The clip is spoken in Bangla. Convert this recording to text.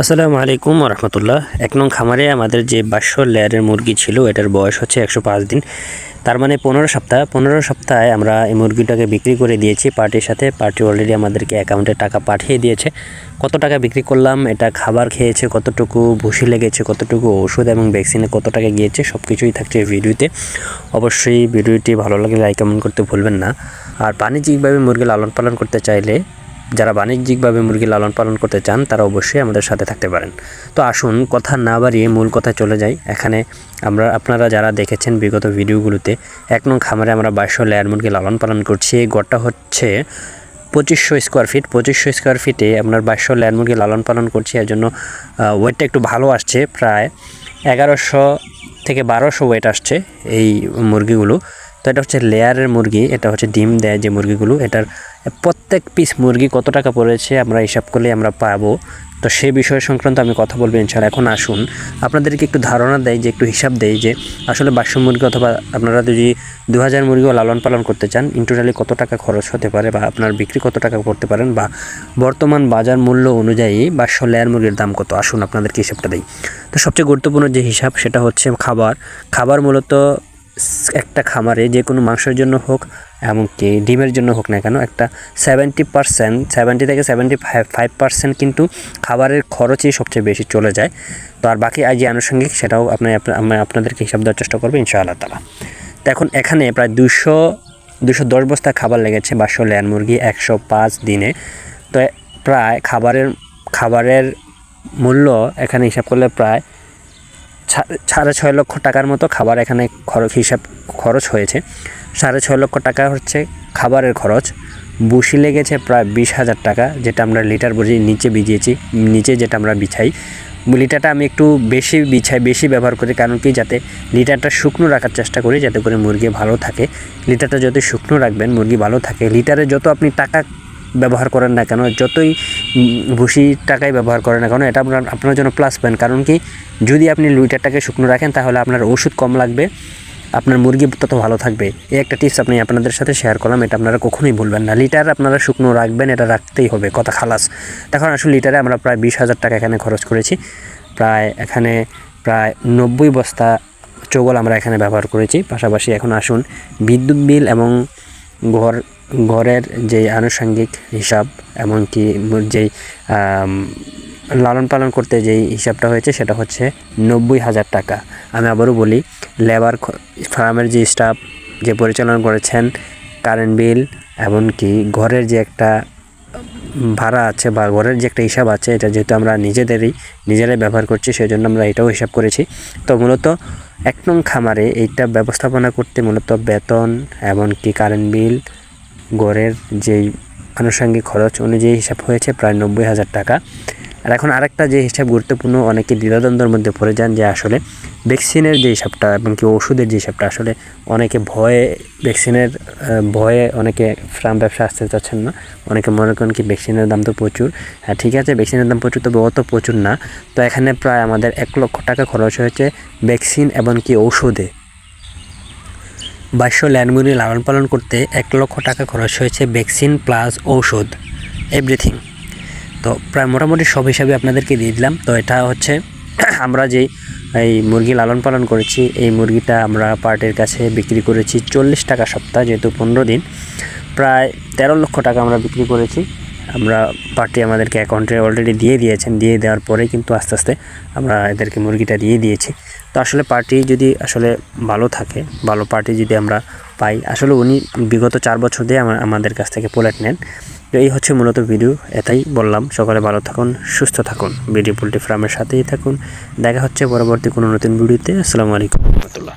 আসসালামু আলাইকুম রহমতুল্লাহ এক নং খামারে আমাদের যে বাস্য লেয়ারের মুরগি ছিল, এটার বয়স হচ্ছে একশো পাঁচ দিন। তার মানে পনেরো সপ্তাহ। পনেরো সপ্তাহে আমরা এই মুরগিটাকে বিক্রি করে দিয়েছি পার্টির সাথে। পার্টি অলরেডি আমাদেরকে অ্যাকাউন্টে টাকা পাঠিয়ে দিয়েছে। কত টাকা বিক্রি করলাম, এটা খাবার খেয়েছে, কতটুকু ভুসি লেগেছে, কতটুকু ওষুধ এবং ভ্যাকসিনে কত টাকা গিয়েছে সব কিছুই থাকছে ভিডিওতে। অবশ্যই ভিডিওটি ভালো লাগলে লাইক কমেন্ট করতে ভুলবেন না। আর বাণিজ্যিকভাবে মুরগি লালন পালন করতে চাইলে যারা বাণিজ্যিকভাবে মুরগি লালন পালন করতে চান, তারা অবশ্যই আমাদের সাথে থাকতে পারেন। তো আসুন, কথা না বাড়িয়ে মূল কথায় চলে যাই। এখানে আমরা, আপনারা যারা দেখেছেন বিগত ভিডিওগুলোতে, এক নং খামারে আমরা বাইশশো লেয়ার মুরগি লালন পালন করছি। এই গড়টা হচ্ছে পঁচিশশো স্কোয়ার ফিট পঁচিশশো স্কোয়ার ফিটে আপনার বাইশশো লেয়ার মুরগি লালন পালন করছি। এর জন্য ওয়েটটা একটু ভালো আসছে। প্রায় এগারোশো থেকে বারোশো ওয়েট আসছে এই মুরগিগুলো। তো এটা হচ্ছে লেয়ারের মুরগি, এটা হচ্ছে ডিম দেয় যে মুরগিগুলো, এটার প্রত্যেক পিস মুরগি কত টাকা পড়েছে আমরা হিসাব করলে আমরা পাবো। তো সেই বিষয় সংক্রান্ত আমি কথা বলব ইনশাল্লাহ এখন আসুন, আপনাদেরকে একটু ধারণা দেয় যে, একটু হিসাব দেয় যে, আসলে বাক্স মুরগি অথবা আপনারা যদি দু হাজার মুরগিও লালন পালন করতে চান ইন টোটালি কত টাকা খরচ হতে পারে বা আপনার বিক্রি কত টাকা করতে পারেন বা বর্তমান বাজার মূল্য অনুযায়ী বাক্স লেয়ার মুরগির দাম কত? আসুন আপনাদেরকে হিসাবটা দেই। তো সবচেয়ে গুরুত্বপূর্ণ যে হিসাব সেটা হচ্ছে খাবার। খাবার মূলত একটা খামারে যে কোনো মাংসের জন্য হোক, এমনকি ডিমের জন্য হোক না কেন, একটা সেভেন্টি পার্সেন্ট সেভেন্টি থেকে সেভেন্টি ফাইভ পার্সেন্ট কিন্তু খাবারের খরচই সবচেয়ে বেশি চলে যায়। তো আর বাকি আজ যে আনুষঙ্গিক সেটাও আপনি আপনাদেরকে হিসাব দেওয়ার চেষ্টা করব, ইনশাআল্লাহ তালা তো এখন এখানে প্রায় দুশো দুশো দশ বস্তা খাবার লেগেছে, বাসো লেয়ার মুরগি একশো পাঁচ দিনে। তো প্রায় খাবারের খাবারের মূল্য এখানে হিসাব করলে প্রায় সাড়ে ছয় লক্ষ টাকার মতো খাবার এখানে খরচ হিসাব খরচ হয়েছে। সাড়ে ছয় লক্ষ টাকা হচ্ছে খাবারের খরচ। বুসি লেগেছে প্রায় বিশ হাজার টাকা, যেটা আমরা লিটার বুঝি নিচে বিজিয়েছি নিচে যেটা আমরা বিছাই। লিটারটা আমি একটু বেশি বিছাই, বেশি ব্যবহার করি, কারণ কি যাতে লিটারটা শুকনো রাখার চেষ্টা করি, যাতে করে মুরগি ভালো থাকে। লিটারটা যত শুকনো রাখবেন, মুরগি ভালো থাকে। লিটারে যত আপনি টাকা ব্যবহার করেন না কেন? যতই ভুসি টাকাই ব্যবহার করেন না কেন, এটা আপনার আপনার জন্য প্লাস পয়েন্ট কারণ কি? যদি আপনি লিটারটাকে শুকনো রাখেন, তাহলে আপনার ওষুধ কম লাগবে, আপনার মুরগি তত ভালো থাকবে। এই একটা টিপস আপনি আপনাদের সাথে শেয়ার করলাম, এটা আপনারা কখনোই ভুলবেন না। লিটার আপনারা শুকনো রাখবেন, এটা রাখতেই হবে, কথা খালাস। এখন আসলে লিটারে আমরা প্রায় বিশ হাজার টাকা এখানে খরচ করেছি। প্রায় এখানে প্রায় নব্বই বস্তা চৌগল আমরা এখানে ব্যবহার করেছি। পাশাপাশি এখন আসুন, বিদ্যুৎ বিল এবং ঘর ঘরের যে আনুষঙ্গিক হিসাব এমনকি যেই লালন পালন করতে যেই হিসাবটা হয়েছে সেটা হচ্ছে নব্বই হাজার টাকা। আমি আবারও বলি লেবার ফার্মের যে স্টাফ যে পরিচালনা করেছেন কারেন্ট বিল এমনকি ঘরের যে একটা ভাড়া আছে বা ঘরের যে একটা হিসাব আছে, এটা যেহেতু আমরা নিজেদেরই, নিজেরাই ব্যবহার করছি সেই জন্য আমরা এটাও হিসাব করেছি। তো মূলত এক নং খামারে এইটা ব্যবস্থাপনা করতে মূলত বেতন, এমনকি কারেন্ট বিল গড়ের যেই আনুষঙ্গিক খরচ অনুযায়ী হিসাব হয়েছে প্রায় নব্বই হাজার টাকা। আর এখন আরেকটা যে হিসাব গুরুত্বপূর্ণ, অনেকে দ্বিধাদ্বন্দ্বের মধ্যে পড়ে যান যে আসলে ভ্যাকসিনের যে হিসাবটা এবং কি ওষুধের যে হিসাবটা, আসলে অনেকে ভয়ে ভ্যাকসিনের ভয়ে অনেকে ফার্ম ব্যবসা আসতে চাচ্ছেন না। অনেকে মনে করেন কি ভ্যাকসিনের দাম তো প্রচুর। হ্যাঁ ঠিক আছে, ভ্যাকসিনের দাম প্রচুর, তবে অত প্রচুর না। তো এখানে প্রায় আমাদের এক লক্ষ টাকা খরচ হয়েছে ভ্যাকসিন এবং কি ঔষধে। বাইশশো ল্যান্ডমুরি লালন পালন করতে এক লক্ষ টাকা খরচ হয়েছে ভ্যাকসিন প্লাস ঔষধ, এভরিথিং। তো প্রায় মোটামুটি সব হিসাবে আপনাদেরকে দিয়ে দিলাম। তো এটা হচ্ছে আমরা যেই এই মুরগি লালন পালন করেছি, এই মুরগিটা আমরা পার্টির কাছে বিক্রি করেছি চল্লিশ টাকা সপ্তাহ, যেহেতু পনেরো দিন। প্রায় তেরো লক্ষ টাকা আমরা বিক্রি করেছি। আমরা পার্টি আমাদেরকে অ্যাকাউন্টে অলরেডি দিয়ে দিয়েছেন। দিয়ে দেওয়ার পরে কিন্তু আস্তে আস্তে আমরা এদেরকে মুরগিটা দিয়ে দিয়েছি। তো আসলে পার্টি যদি আসলে ভালো থাকে, ভালো পার্টি যদি আমরা পাই, আসলে উনি বিগত চার বছর দিয়ে আমাদের কাছ থেকে পোলেট নেন। তো এই হচ্ছে মূলত ভিডিও, এটাই বললাম। সকালে ভালো থাকুন, সুস্থ থাকুন। ভিডিও পোলট্রি ফার্মের সাথেই থাকুন। দেখা হচ্ছে পরবর্তী কোনো নতুন ভিডিওতে। আসসালামু আলাইকুম। রহমতুল্লাহ।